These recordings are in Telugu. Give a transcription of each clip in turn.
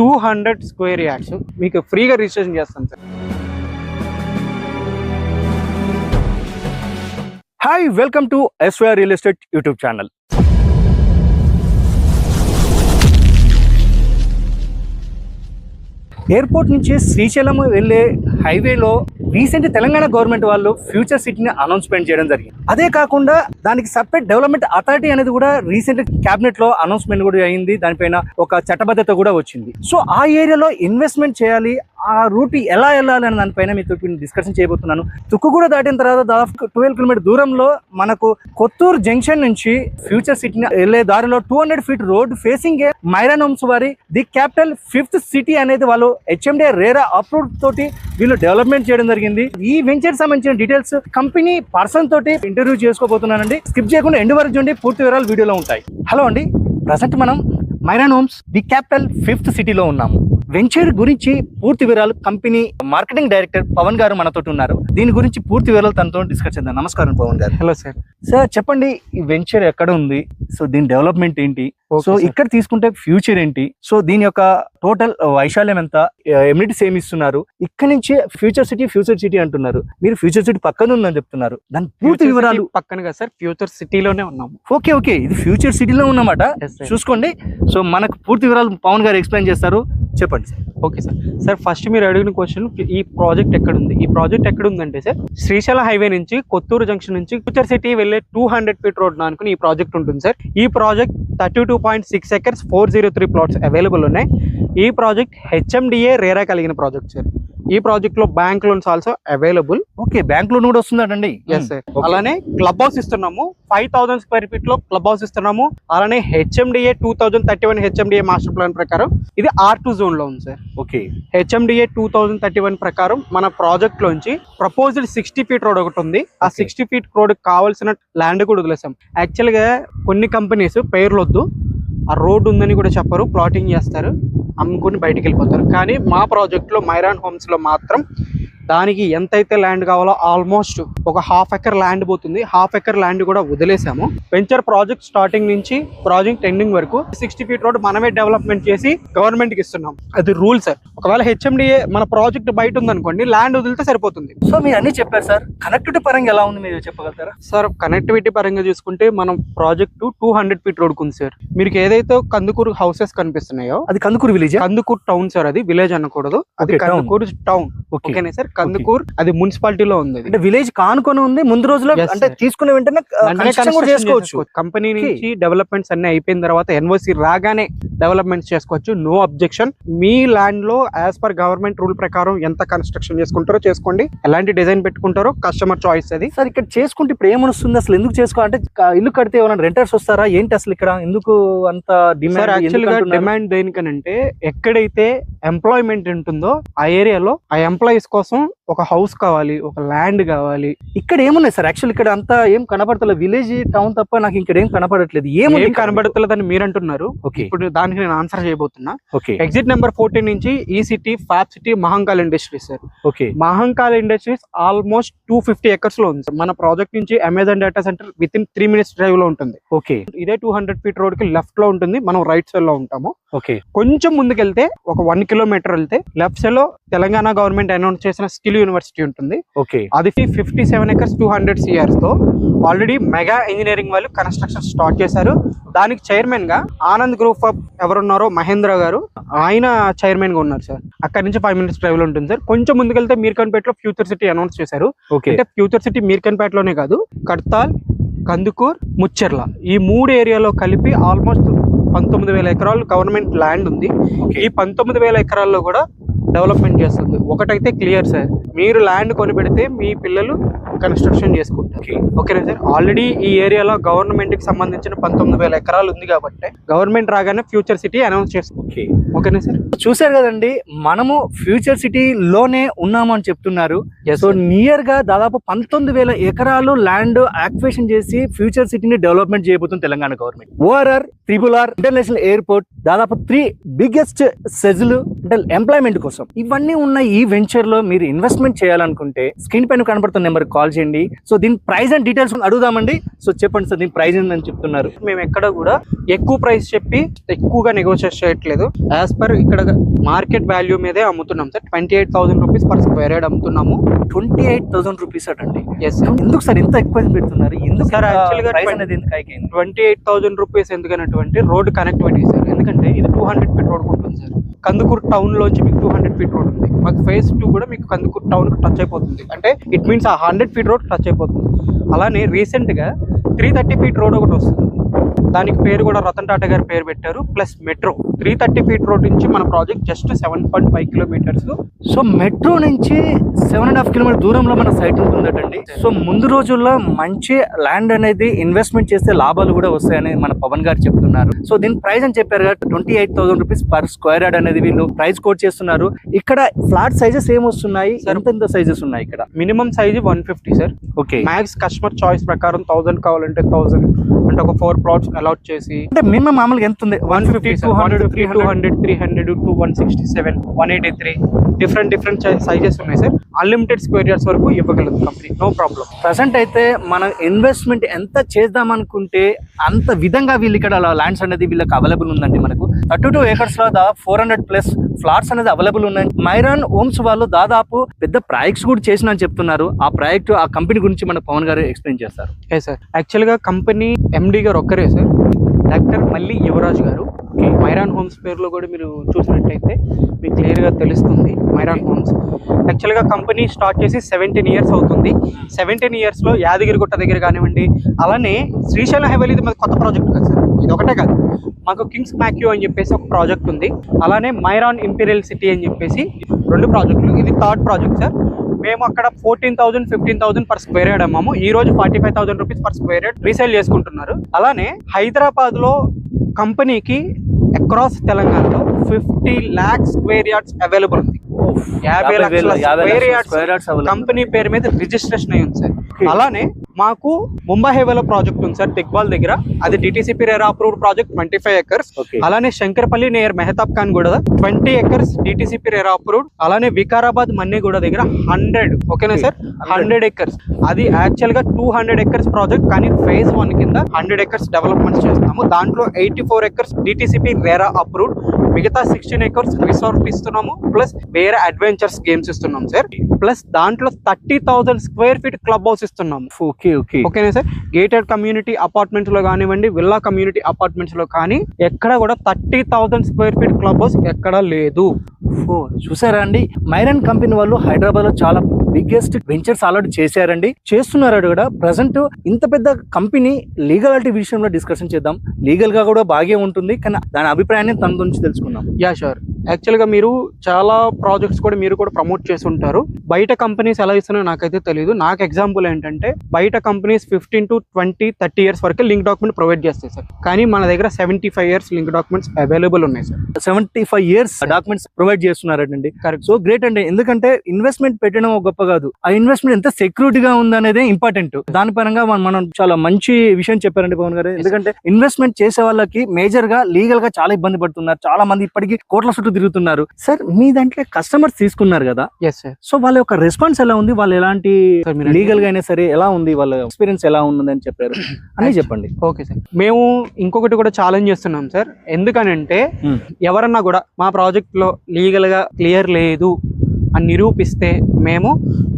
టూ హండ్రెడ్ స్క్వేర్ యార్డ్స్ మీకు ఫ్రీగా రిజిస్ట్రేషన్ చేస్తాం sir. Hi welcome to SYR real estate YouTube channel airport నుంచి శ్రీశైలం వెళ్ళే హైవేలో రీసెంట్ తెలంగాణ గవర్నమెంట్ వాళ్ళు ఫ్యూచర్ సిటీని అనౌన్స్మెంట్ చేయడం జరిగింది. అదే కాకుండా దానికి సపరేట్ డెవలప్మెంట్ అథారిటీ అనేది కూడా రీసెంట్ క్యాబినెట్లో అనౌన్స్మెంట్ కూడా అయింది. దానిపైన ఒక చట్టబద్ధత కూడా వచ్చింది. సో ఆ ఏరియాలో ఇన్వెస్ట్మెంట్ చేయాలి ఆ రూట్ ఎలా వెళ్ళాలి అనే దానిపైన మీతో డిస్కషన్ చేయబోతున్నాను. తుక్కుగూడ దాటిన తర్వాత దాదాపు ట్వెల్వ్ కిలోమీటర్ దూరంలో మనకు కొత్తూరు జంక్షన్ నుంచి ఫ్యూచర్ సిటీ వెళ్ళే దారిలో two hundred feet road facing Myron homes వారి ది క్యాపిటల్ ఫిఫ్త్ సిటీ అనేది వాళ్ళు హెచ్ఎండే రేరా అప్రూవ్ తోటి వీళ్ళు డెవలప్మెంట్ చేయడం జరిగింది. ఈ వెంచర్ సంబంధించిన డీటెయిల్స్ కంపెనీ పర్సన్ తోటి ఇంటర్వ్యూ చేసుకోబోతున్నానండి. స్కిప్ చేయకుండా ఎండు వరకు చూడండి పూర్తి వివరాలు వీడియోలో ఉంటాయి. హలో అండి ప్రజెంట్ మనం Myron homes the capital fifth సిటీలో ఉన్నాము. వెంచర్ గురించి పూర్తి వివరాలు కంపెనీ మార్కెటింగ్ డైరెక్టర్ పవన్ గారు మనతో ఉన్నారు. దీని గురించి పూర్తి వివరాలు తనతో డిస్కస్ చేద్దాం. నమస్కారం పవన్ గారు. Hello sir. సార్ చెప్పండి ఈ వెంచర్ ఎక్కడ ఉంది? సో దీని డెవలప్మెంట్ ఏంటి? సో. ఇక్కడ తీసుకుంటే ఫ్యూచర్ ఏంటి? సో దీని యొక్క టోటల్ వైశాల్యం ఎంత? ఎమ్యూనిటీస్ ఏమి ఇస్తున్నారు. ఇక్కడ నుంచి ఫ్యూచర్ సిటీ ఫ్యూచర్ సిటీ అంటున్నారు. మీరు ఫ్యూచర్ సిటీ పక్కన ఉందని చెప్తున్నారు. దాని పూర్తి వివరాలు పక్కనగా సార్ ఫ్యూచర్ సిటీలోనే ఉన్నాము. ఓకే ఓకే ఇది ఫ్యూచర్ సిటీలో ఉన్నమాట. చూసుకోండి. సో మనకు పూర్తి వివరాలు పవన్ గారు ఎక్స్ప్లెయిన్ చేస్తారు. చెప్పండి sir okay sir sir first మీరు అడిగిన క్వశ్చన్ ఈ ప్రాజెక్ట్ ఎక్కడ ఉంది ఈ ప్రాజెక్ట్ ఎక్కడ ఉందంటే సార్ శ్రీశైలం హైవే నుంచి కొత్తూరు జంక్షన్ నుంచి ఫ్యూచర్ సిటీ వెళ్ళే టూ హండ్రెడ్ ఫీట్ రోడ్ అనుకుని ఈ ప్రాజెక్ట్ ఉంటుంది సార్ ఈ project thirty two point six acres four zero three plots available ఉన్నాయి. ఈ ప్రాజెక్ట్ హెచ్ఎండిఏ రేరా కలిగిన ప్రాజెక్ట్ సార్ ఈ ప్రాజెక్ట్లో bank loans also available okay bank loan కూడా వస్తుందండి ఎస్. అలానే క్లబ్ హౌస్ ఇస్తున్నాము. ఫైవ్ థౌసండ్ స్క్వేర్ ఫీట్లో క్లబ్ హౌస్ ఇస్తున్నాము. అలానే HMDA two thousand thirty one HMDA master plan ప్రకారం ఇది ఆర్ టూ జోన్లో ఉంది sir okay. HMDA two thousand thirty one ప్రకారం మన ప్రాజెక్ట్ లోంచి ప్రపోజ్డ్ సిక్స్టీ ఫీట్ రోడ్ ఒకటి ఉంది. ఆ. సిక్స్టీ ఫీట్ రోడ్ కావాల్సిన ల్యాండ్ కూడా వదిలేసాం. యాక్చువల్గా కొన్ని కంపెనీస్ పేర్లు వద్దు. ఆ రోడ్ ఉందని కూడా చెప్పరు ప్లాటింగ్ చేస్తారు అమ్ముకొని బయటికి వెళ్ళిపోతారు. కానీ మా ప్రాజెక్ట్లో మైరాన్ హోమ్స్లో మాత్రం దానికి ఎంతైతే ల్యాండ్ కావాలో ఆల్మోస్ట్ ఒక హాఫ్ ఎకర్ ల్యాండ్ పోతుంది. హాఫ్ ఎకర్ ల్యాండ్ కూడా వదిలేసాము. వెంచర్ ప్రాజెక్ట్ స్టార్టింగ్ నుంచి ప్రాజెక్ట్ ఎండింగ్ వరకు సిక్స్టీ ఫీట్ రోడ్ మనమే డెవలప్మెంట్ చేసి గవర్నమెంట్కి ఇస్తున్నాం. అది రూల్ సార్ ఒకవేళ హెచ్ఎండిఏ మన ప్రాజెక్ట్ బయట ఉందనుకోండి ల్యాండ్ వదిలితే సరిపోతుంది. సో మీరు అన్ని చెప్పారు సార్ కనెక్టివిటీ పరంగా ఎలా ఉంది మీరు చెప్పగలుగుతారా? సార్ కనెక్టివిటీ పరంగా చూసుకుంటే మనం project two hundred feet road ఉంది సార్ మీకు ఏదైతే కందుకూరు హౌసెస్ కనిపిస్తున్నాయో అది Kandukur village Kandukur town sir అది. విలేజ్ అనకూడదు. అది. కందుకూరు టౌన్ ఓకే ఓకేనా సార్ కందుకూరు అది మున్సిపాలిటీలో ఉంది. అంటే విలేజ్ కానుకొని ఉంది ముందు రోజులో అంటే sir. తీసుకున్న వెంటనే construction చేసుకోవచ్చు. కంపెనీ. నుంచి డెవలప్మెంట్స్ అన్ని అయిపోయిన తర్వాత ఎన్ఓసి రాగానే డెవలప్మెంట్స్ చేసుకోవచ్చు. నో అబ్జెక్షన్ మీ ల్యాండ్లో యాజ్ పర్ గవర్నమెంట్ రూల్ ప్రకారం ఎంత కన్స్ట్రక్షన్ చేసుకుంటారో చేసుకోండి. ఎలాంటి డిజైన్ పెట్టుకుంటారో కస్టమర్ చాయిస్ అది. సార్ ఇక్కడ చేసుకుంటే ఇప్పుడు ఏమొస్తుంది? అసలు ఎందుకు చేసుకోవాలంటే ఇల్లు కడితే ఏమైనా రెంటర్స్ వస్తారా? ఏంటి అసలు ఇక్కడ? ఎందుకు అంత డిమాండ్ యాక్చువల్గా డిమాండ్ దేనికనంటే ఎక్కడైతే ఎంప్లాయ్మెంట్ ఉంటుందో ఆ ఏరియాలో ఆ ఎంప్లాయీస్ కోసం ఒక హౌస్ కావాలి ఒక ల్యాండ్ కావాలి. ఇక్కడ ఏమున్నాయి సార్? యాక్చువల్ ఇక్కడ అంతా ఏం కనపడతలేదు విలేజ్ టౌన్ తప్ప నాకు ఇక్కడ ఏం కనపడట్లేదు ఏముంది ఏం కనబడతలేదని మీరు అంటున్నారు ఓకే. ఇప్పుడు దానికి నేను ఆన్సర్ చేయబోతున్నా. ఓకే. ఎగ్జిట్ నెంబర్ ఫోర్టీన్ నుంచి ఈ city fab city Mahankal industries sir. Okay. Mahankal industries almost two fifty ఎకర్స్లో ఉంది సార్. మన ప్రాజెక్ట్ నుంచి Amazon data center within three minutes డ్రైవ్లో ఉంటుంది. ఓకే. ఇదే టూ హండ్రెడ్ ఫీట్ రోడ్కి లెఫ్ట్లో ఉంటుంది. మనం రైట్ సైడ్లో ఉంటాము. ఓకే. కొంచెం ముందుకెళ్తే ఒక వన్ కిలోమీటర్ వెళ్తే లెఫ్ట్ సైడ్లో తెలంగాణ గవర్నమెంట్ అనౌన్స్ చేసిన స్కిల్ యూనివర్సిటీ ఉంటుంది. ఓకే. అది fifty seven acres two hundred సిఆర్స్తో already mega engineering వాళ్ళు కన్స్ట్రక్షన్ స్టార్ట్ చేశారు. దానికి చైర్మన్గా ఆనంద్ గ్రూప్ ఆఫ్ ఎవరున్నారో మహేంద్ర గారు ఆయన చైర్మన్గా ఉన్నారు సార్ అక్కడ నుంచి ఫైవ్ మినిట్స్ డ్రైవ్లో ఉంటుంది సార్ కొంచెం ముందుకెళ్తే మీర్కన్పేటలో ఫ్యూచర్ సిటీ అనౌన్స్ చేశారు. అంటే ఫ్యూచర్ సిటీ మీర్కన్పేటలోనే కాదు కడ్తాల్ కందుకూర్ ముచ్చెర్ల ఈ మూడు ఏరియాలో కలిపి ఆల్మోస్ట్ పంతొమ్మిది వేల ఎకరాలు గవర్నమెంట్ ల్యాండ్ ఉంది. ఈ పంతొమ్మిది వేల ఎకరాల్లో కూడా డెవలప్మెంట్ చేస్తుంది. ఒకటైతే క్లియర్ సార్. మీరు ల్యాండ్ కొని పెడితే మీ పిల్లలు కన్స్ట్రక్షన్ చేసుకుంటారు. ఓకేనా సార్. ఆల్రెడీ ఈ ఏరియాలో గవర్నమెంట్కి సంబంధించిన పంతొమ్మిది వేల ఎకరాలు ఉంది కాబట్టి గవర్నమెంట్ రాగానే ఫ్యూచర్ సిటీ అనౌన్స్ చేస్తుంది. ఓకే ఓకేనా సార్? చూసారు కదండి మనము ఫ్యూచర్ సిటీ లోనే ఉన్నాము అని చెప్తున్నారు. సో నియర్గా దాదాపు పంతొమ్మిది వేల ఎకరాలు ల్యాండ్ యాక్వేషన్ చేసి ఫ్యూచర్ సిటీని డెవలప్మెంట్ చేయబోతుంది Telangana government. ORR triple R international airport దాదాపు త్రీ బిగ్గెస్ట్ సెజులు అంటే ఎంప్లాయ్మెంట్ కోసం. కోసం. ఇవన్నీ ఉన్న ఈ వెంచర్లో మీరు ఇన్వెస్ట్మెంట్ చేయాలనుకుంటే స్క్రీన్ పైన కనబడుతున్న నెంబర్ కాల్ చేయండి. సో దీని ప్రైస్ అండ్ డీటెయిల్స్ అడుగుదామండి. సో చెప్పండి సార్ దీని ప్రైస్ ఏందని చెప్తున్నారు. మేము ఎక్కడ కూడా ఎక్కువ ప్రైస్ చెప్పి ఎక్కువగా నెగోషియేట్ చేయట్లేదు. యాజ్ పర్ ఇక్కడ మార్కెట్ వాల్యూ మీదే అమ్ముతున్నాం sir. Twenty eight thousand rupees per square yard అమ్ముతున్నాము. Twenty eight thousand rupees అటండి ఎస్ ఎందుకు సార్ ఇంత ఎక్కువ పెడుతున్నారు? ఎందుకు Sir, actually గా ప్రైస్ twen- అనేది ఎందుకు హైక్ అయింది? ట్వంటీ ఎయిట్ థౌసండ్ రూపీస్ ఎందుకన్నటువంటి రోడ్ కనెక్టివిటీ సార్ ఎందుకంటే ఇది టూ హండ్రెడ్ ఫీట్ రోడ్ ఉంటుంది సార్ కందుకూరు టౌన్ లోంచి మీకు టూ హండ్రెడ్ ఫీట్ రోడ్ ఉంది. మాకు ఫేజ్ టూ కూడా మీకు కందుకూరు టౌన్ టచ్ అయిపోతుంది. అంటే ఇట్ మీన్స్ ఆ హండ్రెడ్ ఫీట్ రోడ్ టచ్ అయిపోతుంది. అలానే రీసెంట్గా త్రీ థర్టీ ఫీట్ రోడ్ ఒకటి వస్తుంది. దానికి పేరు కూడా రతన్ టాటా గారి పేరు పెట్టారు. Plus metro three thirty feet road నుంచి మన project just seven point five kilometres. So metro నుంచి సెవెన్ అండ్ హాఫ్ కిలోమీటర్ దూరంలో మన సైట్ ఉంటుందటండి. సో ముందు రోజుల్లో మంచి ల్యాండ్ అనేది ఇన్వెస్ట్మెంట్ చేస్తే లాభాలు కూడా వస్తాయని మన పవన్ గారు చెప్తున్నారు. సో దీని ప్రైస్ అని చెప్పారు కదా twenty eight thousand rupees per square yard అనేది వీళ్ళు ప్రైస్ కోట్ చేస్తున్నారు. ఇక్కడ ఫ్లాట్ సైజెస్ ఏం వస్తున్నాయి. ఎంత ఎంత సైజెస్ ఉన్నాయి ఇక్కడ? Minimum size one fifty sir. Okay. Max customer choice ప్రకారం థౌసండ్ కావాలంటే థౌసండ్. అంటే ఒక ఫోర్ ప్లాట్స్ అలాట్ చేసి అంటే మినిమం మామూలుగా ఎంత ఉంది? One fifty two hundred two hundred three hundred two one sixty seven one eighty three different different sizes ఉన్నాయి సార్ అన్లిమిటెడ్ స్క్వేర్ యార్డ్స్ వరకు ఇవ్వగలదు కంపెనీ నో ప్రాబ్లం ప్రజెంట్ అయితే మనం ఇన్వెస్ట్మెంట్ ఎంత చేద్దాం అనుకుంటే అంత విధంగా వీళ్ళు ఇక్కడ ల్యాండ్స్ అనేది వీళ్ళకి అవైలబుల్ ఉందండి మనకు. థర్టీ టూ ఏకర్స్లో ఫోర్ హండ్రెడ్ ప్లస్ ఫ్లాట్స్ అనేది అవైలబుల్ ఉన్నాయి. మైరాన్ ఓమ్స్ వాళ్ళు దాదాపు పెద్ద ప్రాజెక్ట్స్ కూడా చేసిన చెప్తున్నారు. ఆ ప్రాజెక్ట్ ఆ కంపెనీ గురించి మన పవన్ గారు ఎక్స్ప్లెయిన్ చేస్తారు. సార్ యాక్చువల్గా కంపెనీ ఎండి గారు ఒక్కరే సార్. డాక్టర్ మల్లి యువరాజ్ గారు. మైరాన్ హోమ్స్ పేరులో కూడా మీరు చూసినట్టయితే మీకు క్లియర్గా తెలుస్తుంది మైరాన్ హోమ్స్. యాక్చువల్గా కంపెనీ స్టార్ట్ చేసి సెవెంటీన్ ఇయర్స్ అవుతుంది. సెవెంటీన్ ఇయర్స్లో యాదగిరిగుట్ట దగ్గర కానివ్వండి అలానే శ్రీశైలం హైవేలీ ఇది మాది కొత్త ప్రాజెక్ట్ కదా సార్. ఇది ఒకటే కాదు. మాకు కింగ్స్ మ్యాక్యూ అని చెప్పేసి ఒక ప్రాజెక్ట్ ఉంది. అలానే మైరాన్ ఇంపీరియల్ సిటీ అని చెప్పేసి రెండు ప్రాజెక్టులు. ఇది థర్డ్ ప్రాజెక్ట్ సార్. మేము అక్కడ fourteen thousand fifteen thousand per square yard అమ్మాము. ఈ రోజు forty five thousand rupees per square yard resale చేసుకుంటున్నారు. అలానే హైదరాబాద్లో కంపెనీకి అక్రాస్ తెలంగాణలో fifty lakhs square yards available ఉంది. యాభై లక్షల స్క్వేర్ యార్డ్స్ కంపెనీ పేరు మీద రిజిస్ట్రేషన్ అయ్యి ఉంది సార్ అలానే మాకు ముంబై హైవేలో ప్రాజెక్ట్ ఉంది సార్ టిక్బాల్ దగ్గర. అది DTCP RERA approved project twenty five acres అలానే శంకరపల్లి నియర్ మెహతాబ్ ఖాన్ కూడా. Twenty acres DTCP RERA approved అలానే వికారాబాద్ మన్నిగూడ దగ్గర హండ్రెడ్ ఓకేనా సార్? హండ్రెడ్ ఎకర్స్ అది యాక్చువల్గా టూ హండ్రెడ్ ఎకర్స్ ప్రాజెక్ట్ కానీ ఫేజ్ వన్ కింద హండ్రెడ్ ఎకర్స్ డెవలప్మెంట్ చేస్తున్నాము దాంట్లో eighty four acres DTCP RERA approved మిగతా సిక్స్టీన్ ఎకర్స్ రిసార్ట్ ఇస్తున్నాము ప్లస్ వేరే అడ్వెంచర్స్ గేమ్స్ ఇస్తున్నాం సార్ ప్లస్ దాంట్లో thirty thousand square feet club house ఇస్తున్నాము. Okay okay. ఓకేనా సార్? గేటెడ్ కమ్యూనిటీ అపార్ట్మెంట్స్లో కానివ్వండి విల్లా కమ్యూనిటీ అపార్ట్మెంట్స్లో కానీ ఎక్కడ కూడా thirty thousand square feet club house ఎక్కడ లేదు. చూసారా అండి? మైరన్ కంపెనీ వాళ్ళు హైదరాబాద్లో చాలా బిగ్గెస్ట్ వెంచర్స్ ఆల్రెడీ చేశారండి. చేస్తున్నారు కూడా. ప్రజెంట్ ఇంత పెద్ద కంపెనీ లీగాలిటీ విషయంలో డిస్కషన్ చేద్దాం. లీగల్గా కూడా బాగే ఉంటుంది కానీ దాని అభిప్రాయాన్ని తన నుంచి తెలుసుకుందాం. Yeah sure. యాక్చువల్గా మీరు చాలా ప్రాజెక్ట్స్ కూడా మీరు కూడా ప్రమోట్ చేసి ఉంటారు బయట కంపెనీస్ ఎలా ఇస్తున్నాయో నాకైతే తెలియదు నాకు ఎగ్జాంపుల్ ఏంటంటే బయట companies fifteen to twenty thirty years వరకు లింక్ డాక్యుమెంట్ ప్రొవైడ్ చేస్తాయి సార్. కానీ మన దగ్గర seventy five years link documents available ఉన్నాయి sir. Seventy five years documents provide చేస్తున్నారండి కరెక్ట్ సో గ్రేట్ అండి. ఎందుకంటే ఇన్వెస్ట్మెంట్ పెట్టడం ఒక గొప్ప కాదు. ఆ ఇన్వెస్ట్మెంట్ ఎంత సెక్యూరిటీగా ఉందనేదే ఇంపార్టెంట్ దాని పరంగా మనం- మనం చాలా మంచి విషయం చెప్పారండి పవన్ గారు. ఎందుకంటే ఇన్వెస్ట్మెంట్ చేసే వాళ్ళకి మేజర్గా లీగల్గా చాలా ఇబ్బంది పడుతున్నారు. చాలా మంది ఇప్పటికీ కోట్ల చుట్టూ తిరుగుతున్నారు. సార్ మీ దాంట్లో కస్టమర్స్ తీసుకున్నారు కదా? సో వాళ్ళ యొక్క రెస్పాన్స్ ఎలా ఉంది? వాళ్ళు ఎలాంటి లీగల్గా అయినా సరే ఎలా ఉంది? వాళ్ళ ఎక్స్పీరియన్స్ ఎలా ఉంది అని చెప్పారు. అని చెప్పండి. ఓకే సార్ మేము ఇంకొకటి కూడా ఛాలెంజ్ చేస్తున్నాం సార్ ఎందుకనంటే Hmm. ఎవరన్నా కూడా మా ప్రాజెక్ట్లో లీగల్గా క్లియర్ లేదు. అని నిరూపిస్తే మేము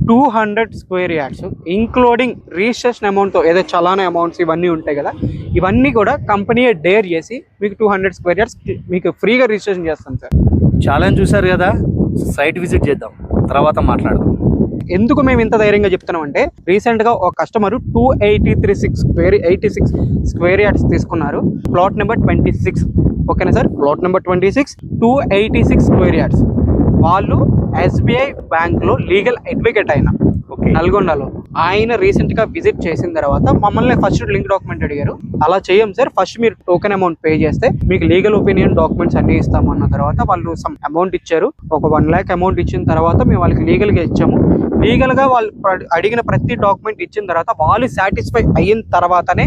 two hundred square yards including registration అమౌంట్తో ఏదో చలానా అమౌంట్స్ ఇవన్నీ ఉంటాయి కదా ఇవన్నీ కూడా కంపెనీ డేర్ చేసి మీకు టూ హండ్రెడ్ స్క్వేర్ యార్డ్స్ మీకు ఫ్రీగా రిజిస్ట్రేషన్ చేస్తాం సార్. ఛాలెంజ్ చూసారు కదా సైట్ విజిట్ చేద్దాం తర్వాత మాట్లాడదాం. ఎందుకు మేము ఇంత ధైర్యంగా చెప్తున్నాం అంటే రీసెంట్గా ఒక customer two eighty three six square eighty six square yards తీసుకున్నారు ప్లాట్ నెంబర్ ట్వంటీ సిక్స్ ఓకేనా sir? Plot number twenty six two eighty six square yards వాళ్ళు ఎస్బీఐ బ్యాంక్లో లీగల్ అడ్వకేట్ అయిన ఓకే. నల్గొండలో. ఆయన రీసెంట్గా విజిట్ చేసిన తర్వాత మమ్మల్ని ఫస్ట్ లింక్ డాక్యుమెంట్ అడిగారు. అలా చేయం సార్. ఫస్ట్ మీరు టోకెన్ అమౌంట్ పే చేస్తే మీకు లీగల్ ఒపీనియన్ డాక్యుమెంట్స్ అన్ని ఇస్తాము అన్న తర్వాత వాళ్ళు సమ్ అమౌంట్ ఇచ్చారు. ఒక వన్ ల్యాక్ అమౌంట్ ఇచ్చిన తర్వాత మేము వాళ్ళకి లీగల్గా ఇచ్చాము. లీగల్గా వాళ్ళు అడిగిన ప్రతి డాక్యుమెంట్ ఇచ్చిన తర్వాత వాళ్ళు సాటిస్ఫై అయిన తర్వాతనే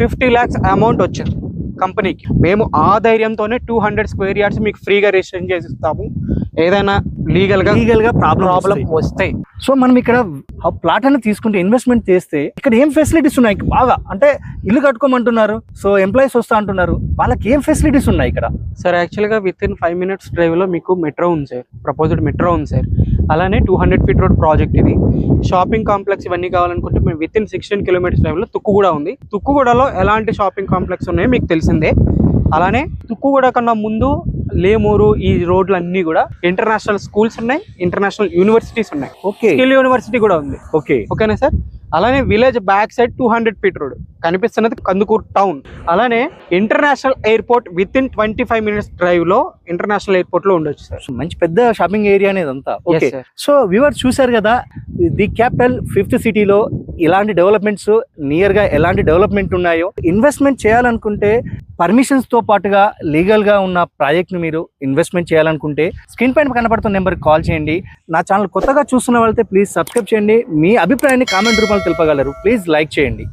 ఫిఫ్టీ ల్యాక్స్ అమౌంట్ వచ్చింది. కంపెనీకి. మేము ఆ ధైర్యంతోనే టూ హండ్రెడ్ స్క్వేర్ యార్డ్స్ మీకు ఫ్రీగా రిజిస్ట్రేషన్ చేసి ఇస్తాము. ఏదైనా లీగల్గా లీగల్గా ప్రాబ్లం ప్రాబ్లం వస్తాయి. సో మనం ఇక్కడ ప్లాట్ అని తీసుకుంటే ఇన్వెస్ట్మెంట్ చేస్తే ఇక్కడ ఏం ఫెసిలిటీస్ ఉన్నాయి? బాగా. అంటే ఇల్లు కట్టుకోమంటున్నారు. సో ఎంప్లాయీస్ వస్తా అంటున్నారు. వాళ్ళకి ఏం ఫెసిలిటీస్ ఉన్నాయి ఇక్కడ? సార్ యాక్చువల్గా విత్ ఇన్ ఫైవ్ మినిట్స్ డ్రైవ్లో మీకు మెట్రో ఉంది సార్ ప్రపోజ్డ్ మెట్రో ఉంది సార్ అలానే two hundred feet road project ఇది. షాపింగ్ కాంప్లెక్స్ ఇవన్నీ కావాలనుకుంటే మేము విత్ ఇన్ సిక్స్టీన్ కిలోమీటర్స్ డ్రైవ్లో తుక్కుగూడ ఉంది. తుక్కుగూడలో ఎలాంటి షాపింగ్ కాంప్లెక్స్ ఉన్నాయో మీకు తెలిసిందే. అలానే తుక్కుగూడ కన్నా ముందు లేమూరు ఈ రోడ్లు అన్నీ కూడా ఇంటర్నేషనల్ స్కూల్స్ ఉన్నాయి ఇంటర్నేషనల్ యూనివర్సిటీస్ ఉన్నాయి. ఓకే. స్కిల్ యూనివర్సిటీ కూడా ఉంది. ఓకే. ఓకేనా సార్? అలానే village back side two hundred feet road కనిపిస్తున్నది కందుకూరు టౌన్ అలానే international airport within twenty five minutes డ్రైవ్లో ఇంటర్నేషనల్ ఎయిర్పోర్ట్లో ఉండొచ్చు సార్. మంచి పెద్ద షాపింగ్ ఏరియా అనేది అంతా. ఓకే. సో వ్యూవర్ చూశారు కదా ది క్యాపిటల్ ఫిఫ్త్ సిటీలో ఇలాంటి డెవలప్మెంట్స్ నియర్గా ఎలాంటి డెవలప్మెంట్ ఉన్నాయో. ఇన్వెస్ట్మెంట్ చేయాలనుకుంటే పర్మిషన్స్తో పాటుగా లీగల్గా ఉన్న ప్రాజెక్ట్ని మీరు ఇన్వెస్ట్మెంట్ చేయాలనుకుంటే స్క్రీన్ పైన కనపడుతున్న నెంబర్కి కాల్ చేయండి. నా ఛానల్ కొత్తగా చూస్తున్న వాళ్ళైతే ప్లీజ్ సబ్స్క్రైబ్ చేయండి. మీ అభిప్రాయాన్ని కామెంట్ రూపంలో తెలపగలరు. ప్లీజ్ లైక్ చేయండి.